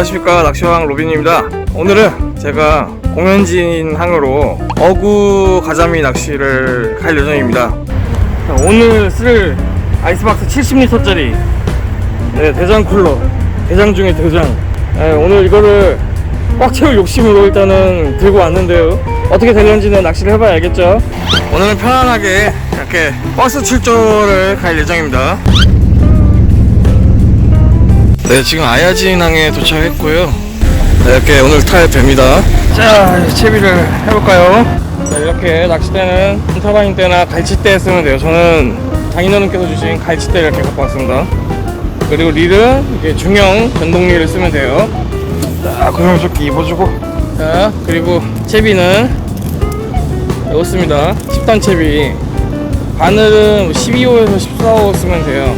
안녕하십니까. 낚시왕 로빈입니다. 오늘은 제가 공현진 항으로 어구 가자미 낚시를 갈 예정입니다. 자, 오늘 쓸 아이스박스 70리터짜리 네, 대장 쿨러 대장 중에 대장. 네, 오늘 이거를 꽉 채울 욕심으로 일단은 들고 왔는데요. 어떻게 될런지는 낚시를 해봐야 알겠죠? 오늘은 편안하게 이렇게 버스 출조를 갈 예정입니다 네, 지금 아야진항에 도착했고요. 네, 이렇게 오늘 탈 배입니다. 자, 채비를 해볼까요? 자, 이렇게 낚싯대는 때나 갈치대 쓰면 돼요. 저는 장인어른께서 주신 갈치대를 이렇게 갖고 왔습니다. 그리고 릴은 이렇게 중형 전동릴을 쓰면 돼요. 자, 구명조끼 입어주고. 자, 그리고 채비는 씁니다. 10단 채비. 바늘은 12호에서 14호 쓰면 돼요.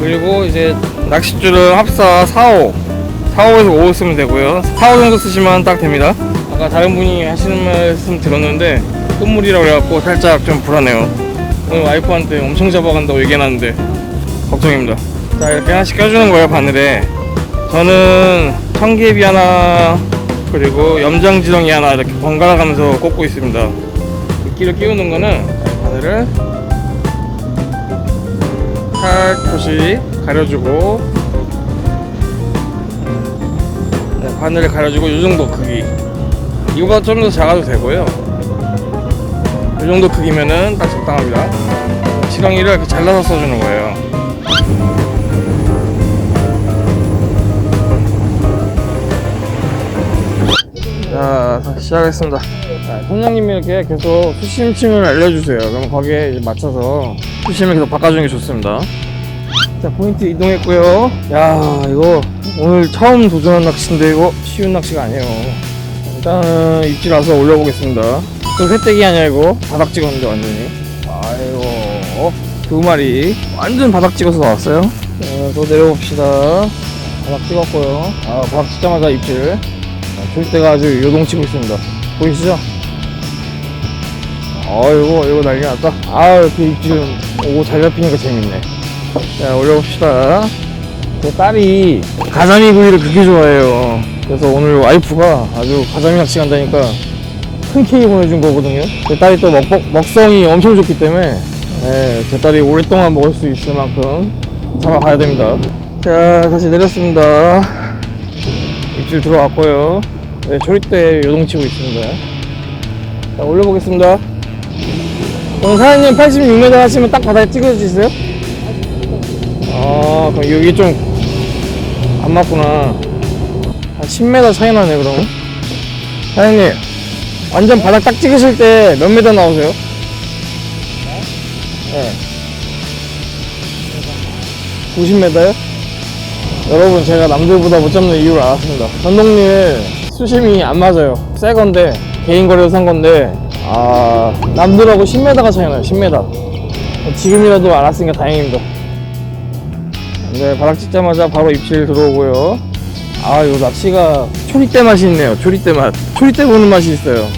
그리고 이제 낚싯줄은 합사 4호 4호에서 5호 쓰면 되고요. 4호 정도 쓰시면 딱 됩니다. 아까 다른 분이 하시는 말씀 들었는데 끝물이라고 그래갖고 살짝 좀 불안해요. 오늘 와이프한테 엄청 잡아간다고 얘기해놨는데 걱정입니다. 자 이렇게 하나씩 껴주는 거예요 바늘에. 저는 청개비 하나 그리고 염장지렁이 하나 이렇게 번갈아 가면서 꽂고 있습니다. 미끼를 끼우는 거는 바늘을 살포시 가려주고. 네, 바늘을 가려주고 이 정도 크기. 이거가 좀더 작아도 되고요. 이 정도 크기면은 딱 적당합니다. 지렁이를 이렇게 잘라서 써주는 거예요. 자 시작하겠습니다. 자, 선장님이 이렇게 계속 수심층을 알려주세요. 그럼 거기에 맞춰서 수심을 계속 바꿔주는 게 좋습니다 자 포인트 이동했고요. 야 이거 오늘 처음 도전한 낚시인데 이거 쉬운 낚시가 아니에요. 일단은 입질 와서 올려보겠습니다. 그 회떼기 아니야 이거? 바닥 찍었는데 완전히. 아이고. 두 마리. 완전 바닥 찍어서 나왔어요? 자, 또 내려봅시다. 바닥 찍었고요. 아 바닥 찍자마자 입질. 자, 줄대가 아주 요동치고 있습니다. 보이시죠? 아이고 이거 난리 났다. 아 이렇게 입질은 오잘 잡히니까 재밌네 자 올려봅시다. 제 딸이 가자미 구이를 그렇게 좋아해요. 그래서 오늘 와이프가 아주 가자미 낚시 간다니까 큰 케이크 보내준 거거든요. 제 딸이 또 먹, 먹성이 엄청 좋기 때문에 네, 제 딸이 오랫동안 먹을 수 있을 만큼 잡아가야 됩니다. 자 다시 내렸습니다. 입질 들어왔고요. 네, 조리대 요동치고 있습니다. 자 올려보겠습니다. 오늘 사장님 86m 하시면 딱 바닥에 찍어주세요 아, 그럼 여기 좀 안 맞구나. 한 10m 차이 나네, 그럼. 사장님, 완전 바닥 딱 찍으실 때몇 m 나오세요? 네. 90m요? 여러분, 제가 남들보다 못 잡는 이유를 알았습니다. 전동릴 수심이 안 맞아요. 새 건데, 개인 거래로 산 건데, 아, 남들하고 10m가 차이 나요, 10m. 지금이라도 알았으니까 다행입니다. 네, 바닥 찍자마자 바로 입질 들어오고요. 아, 요 낚시가 초리대 맛이 있네요. 초리대 맛. 초리대 보는 맛이 있어요.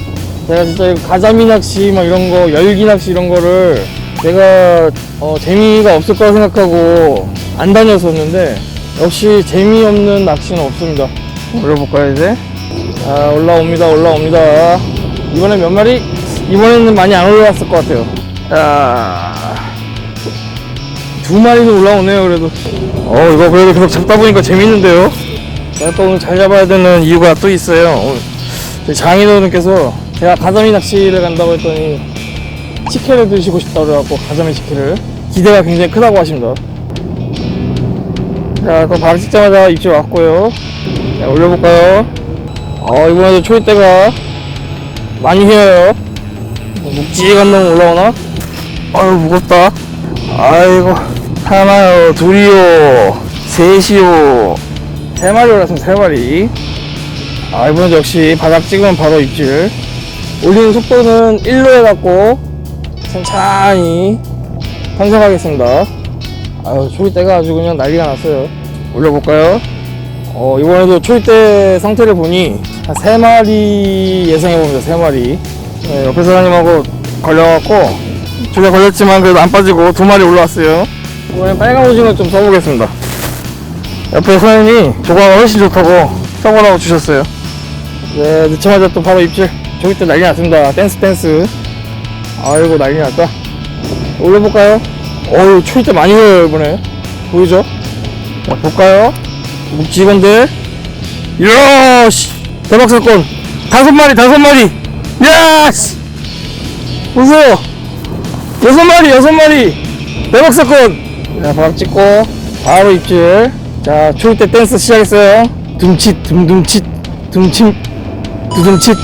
제가 진짜 이거 가자미 낚시 막 이런 거, 열기 낚시 이런 거를 제가 어, 재미가 없을 거라 생각하고 안 다녔었는데 역시 재미없는 낚시는 없습니다. 올려볼까요, 이제? 아, 올라옵니다, 올라옵니다. 이번에 몇 마리? 이번에는 많이 안 올라왔을 것 같아요. 자, 두 마리는 올라오네요 그래도. 어 이거 그래도 계속 잡다 보니까 재밌는데요? 제가 또 오늘 잘 잡아야 되는 이유가 또 있어요. 장인어른께서 제가 가자미 낚시를 간다고 했더니 치킨을 드시고 싶다고 그래갖고 가자미 치킨을 기대가 굉장히 크다고 하십니다. 자또 바로 찍자마자 입질 왔고요. 자 올려볼까요? 어 이번에도 초이대가 많이 휘어요. 묵직한 놈 올라오나? 아유 무겁다 아이고 하나요 둘이요 셋이요. 세 마리 올랐으면 세 마리. 아 이번에도 역시 바닥 찍으면 바로 입질. 올리는 속도는 1로 해갖고 천천히 편성하겠습니다. 아유 초리대가 아주 그냥 난리가 났어요. 올려볼까요? 어 이번에도 초리대 상태를 보니 한세 마리 예상해봅니다 세 마리. 네, 옆에 사장님하고 걸려갖고 둘다 걸렸지만 그래도 안 빠지고 두 마리 올라왔어요. 이번엔 빨간 오징어 좀 써보겠습니다. 옆에 사연이 조과가 훨씬 좋다고 성원하고 주셨어요. 네, 늦자마자 또 바로 입질. 저기 때 난리 났습니다. 댄스 댄스. 아이고 난리 났다. 올려볼까요? 어우 초이 때 많이 해요 이번에. 보이죠? 자 볼까요? 묵직한데. 이야 씨 대박 사건. 다섯 마리 다섯 마리. 야 씨. 보세요. 여섯 마리 여섯 마리. 대박 사건. 자 바람 찍고 바로 입질. 자 초이 때 댄스 시작했어요. 둠칫 둠둠칫 둠칫 두둠칫.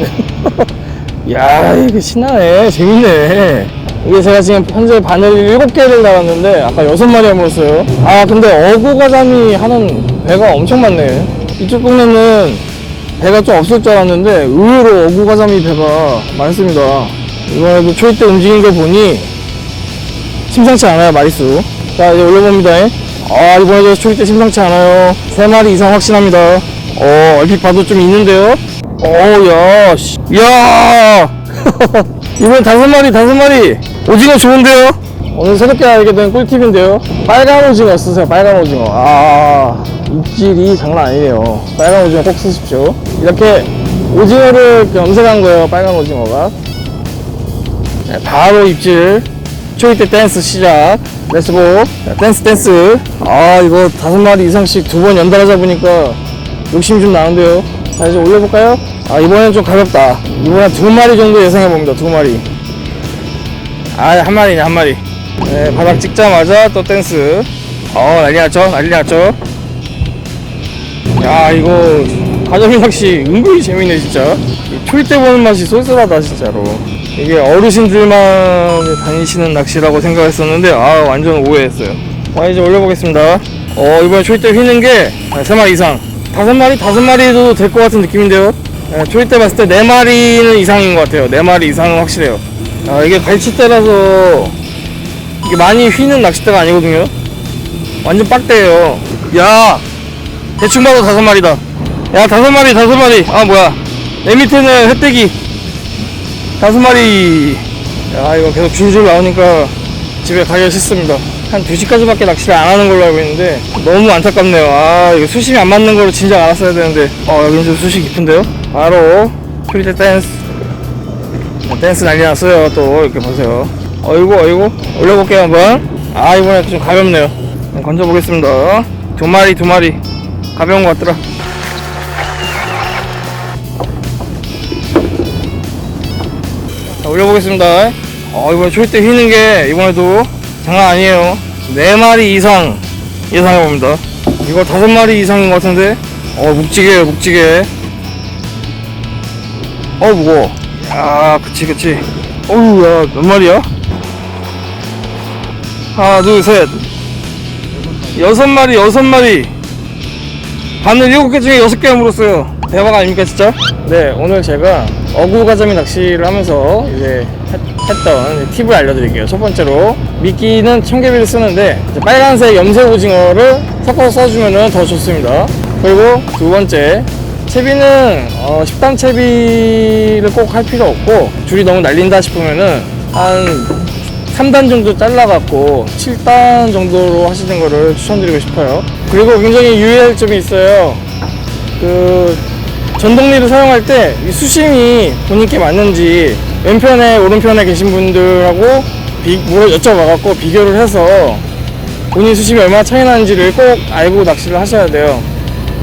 야 이거 신나네 재밌네 이게 제가 지금 현재 바늘 7개를 달았는데 아까 6마리 물었어요 아 근데 어구가자미 하는 배가 엄청 많네 이쪽 동네는 배가 좀 없을 줄 알았는데 의외로 어구가자미 배가 많습니다 이번에도 초이 때 움직인 거 보니 심상치 않아요 마리수. 자 이제 올려봅니다. 아 이번에도 초이 때 심상치 않아요. 3마리 이상 확신합니다. 어 얼핏 봐도 좀 있는데요? 어야 씨. 야! 이번 다섯 마리 다섯 마리. 오징어 좋은데요? 오늘 새롭게 알게 된 꿀팁인데요. 빨간 오징어 쓰세요 빨간 오징어. 아 입질이 장난 아니네요. 빨간 오징어 꼭 쓰십시오. 이렇게 오징어를 염색한 거예요 빨간 오징어가 네, 바로 입질. 초이 때 댄스 시작. 렛츠고 자, 댄스 댄스. 아 이거 다섯 마리 이상씩 두 번 연달아 잡으니까 욕심이 좀 나는데요. 자 이제 올려볼까요? 아 이번엔 좀 가볍다. 이번엔 두 마리 정도 예상해봅니다 두 마리. 아 한 마리네 한 마리. 네 바닥 찍자마자 또 댄스. 어 난리 났죠? 난리 났죠? 야 이거 가자미 낚시 은근히 재밌네 진짜. 이 초이 때 보는 맛이 쏠쏠하다 진짜로 이게 어르신들만 다니시는 낚시라고 생각했었는데 아 완전 오해했어요. 자 이제 올려보겠습니다. 어 이번에 초이 때 휘는 게 3마리 이상. 다섯 마리? 다섯 마리도 될 것 같은 느낌인데요? 네, 초이 때 봤을 때네 마리는 이상인 것 같아요. 네 마리 이상은 확실해요. 아 이게 갈치대라서 이게 많이 휘는 낚싯대가 아니거든요. 완전 빡대예요. 야 대충 봐도 다섯 마리다. 야 다섯 마리 다섯 마리. 아 뭐야. 내 밑에는 햇대기 다섯 마리. 야 이거 계속 줄줄 나오니까 집에 가기가 싫습니다. 한 2시까지밖에 낚시를 안 하는 걸로 알고 있는데 너무 안타깝네요. 아 이거 수심이 안 맞는 거로 진작 알았어야 되는데. 어 여기는 좀 수심 깊은데요? 바로 프리테 댄스. 댄스 난리 났어요. 또 이렇게 보세요. 어이구 어이구. 올려볼게요 한번. 아 이번에 좀 가볍네요. 네, 건져보겠습니다. 두 마리 두 마리. 가벼운 것 같더라 올려보겠습니다. 어 이번에 초이 때 휘는 게 이번에도 장난 아니에요. 네 마리 이상 예상해 봅니다. 이거 다섯 마리 이상인 것 같은데? 어 묵직해요 묵직해. 어 무거워. 야 그치 그치. 어우 야 몇 마리야? 하나 둘 셋. 여섯 마리 여섯 마리. 바늘 일곱 개 중에 여섯 개 물었어요 대박 아닙니까 진짜 네 오늘 제가 어구가자미 낚시를 하면서 이제 했, 했던 팁을 알려드릴게요 첫 번째로 미끼는 청개비를 쓰는데 빨간색 염색 오징어를 섞어서 써주면 더 좋습니다 그리고 두 번째 채비는 어, 10단 채비를 꼭 할 필요 없고 줄이 너무 날린다 싶으면은 한 3단 정도 잘라갖고 7단 정도로 하시는 거를 추천드리고 싶어요. 그리고 굉장히 유의할 점이 있어요. 그 전동리를 사용할 때 이 수심이 본인께 맞는지 왼편에 오른편에 계신 분들하고 비, 물어 여쭤봐갖고 비교를 해서 본인 수심이 얼마나 차이 나는지를 꼭 알고 낚시를 하셔야 돼요.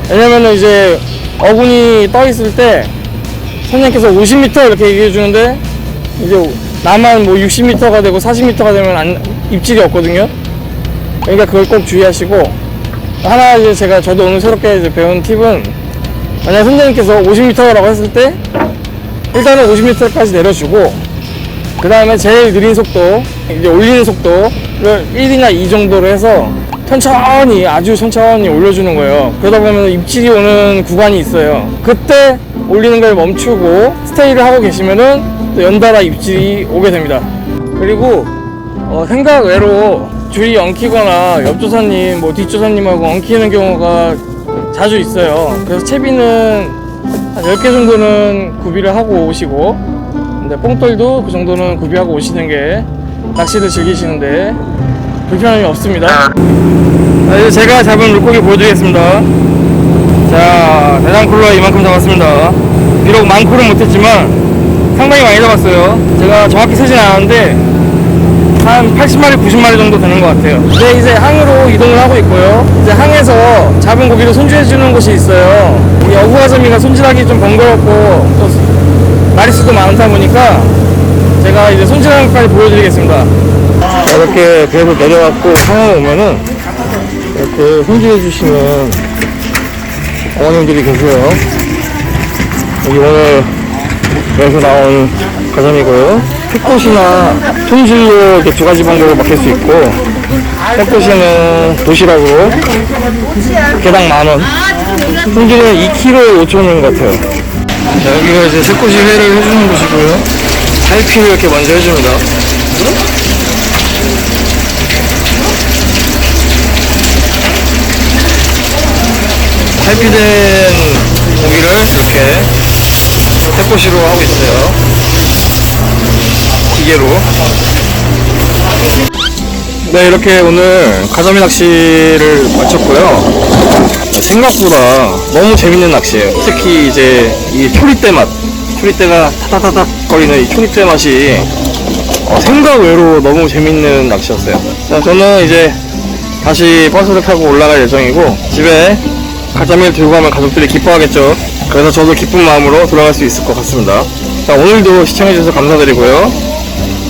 왜냐면은 이제 어군이 떠 있을 때 선생님께서 50m 이렇게 얘기해 주는데 이제 나만 뭐 60m가 되고 40m가 되면 안, 입질이 없거든요. 그러니까 그걸 꼭 주의하시고 하나 이제 제가 저도 오늘 새롭게 배운 팁은 만약 선생님께서 50m라고 했을 때 일단은 50m까지 내려주고 그 다음에 제일 느린 속도 이제 올리는 속도를 1이나 2 정도로 해서 천천히 아주 천천히 올려주는 거예요. 그러다 보면 입질이 오는 구간이 있어요. 그때 올리는 걸 멈추고 스테이를 하고 계시면은 또 연달아 입질이 오게 됩니다. 그리고 어, 생각 외로 줄이 엉키거나 옆조사님 뭐 뒷조사님하고 엉키는 경우가 자주 있어요 그래서 채비는 한 10개 정도는 구비를 하고 오시고 근데 뽕돌도 그 정도는 구비하고 오시는 게 낚시를 즐기시는데 불편함이 없습니다 자, 이제 제가 잡은 물고기 보여드리겠습니다. 자, 대장 쿨러 이만큼 잡았습니다. 비록 많고는 못했지만 상당히 많이 잡았어요. 제가 정확히 세진 않았는데 한 80마리, 90마리 정도 되는 것 같아요. 네, 이제 항으로 이동을 하고 있고요. 이제 항에서 잡은 고기를 손질해주는 곳이 있어요. 이 어부가점이가 손질하기 좀 번거롭고 또 마리수도 많다 보니까 제가 이제 손질하는 것까지 보여드리겠습니다. 이렇게 배에서 내려왔고 상황 오면은 이렇게 손질해 주시는 어머님들이 계세요. 여기 오늘 여기서 나온 가자미고요. 햇꽃이나 손질로 이렇게 두 가지 방법으로 맡길 수 있고 햇꽃이는 도시락으로 개당 만 원. 손질은 2kg 5천 원인 것 같아요. 자, 여기가 이제 새꽃이 회를 해주는 곳이고요. 살피를 이렇게 먼저 해줍니다. 살피된 고기를 이렇게 해포시로 하고 있어요. 기계로. 네, 이렇게 오늘 가자미 낚시를 마쳤고요. 생각보다 너무 재밌는 낚시예요. 특히 이제 이 초리대 맛, 초리대가 타다다닥 거리는 이 초리대 맛이 어, 생각 외로 너무 재밌는 낚시였어요. 자, 저는 이제 다시 버스를 타고 올라갈 예정이고 집에 가자미를 들고 가면 가족들이 기뻐하겠죠. 그래서 저도 기쁜 마음으로 돌아갈 수 있을 것 같습니다. 자, 오늘도 시청해주셔서 감사드리고요.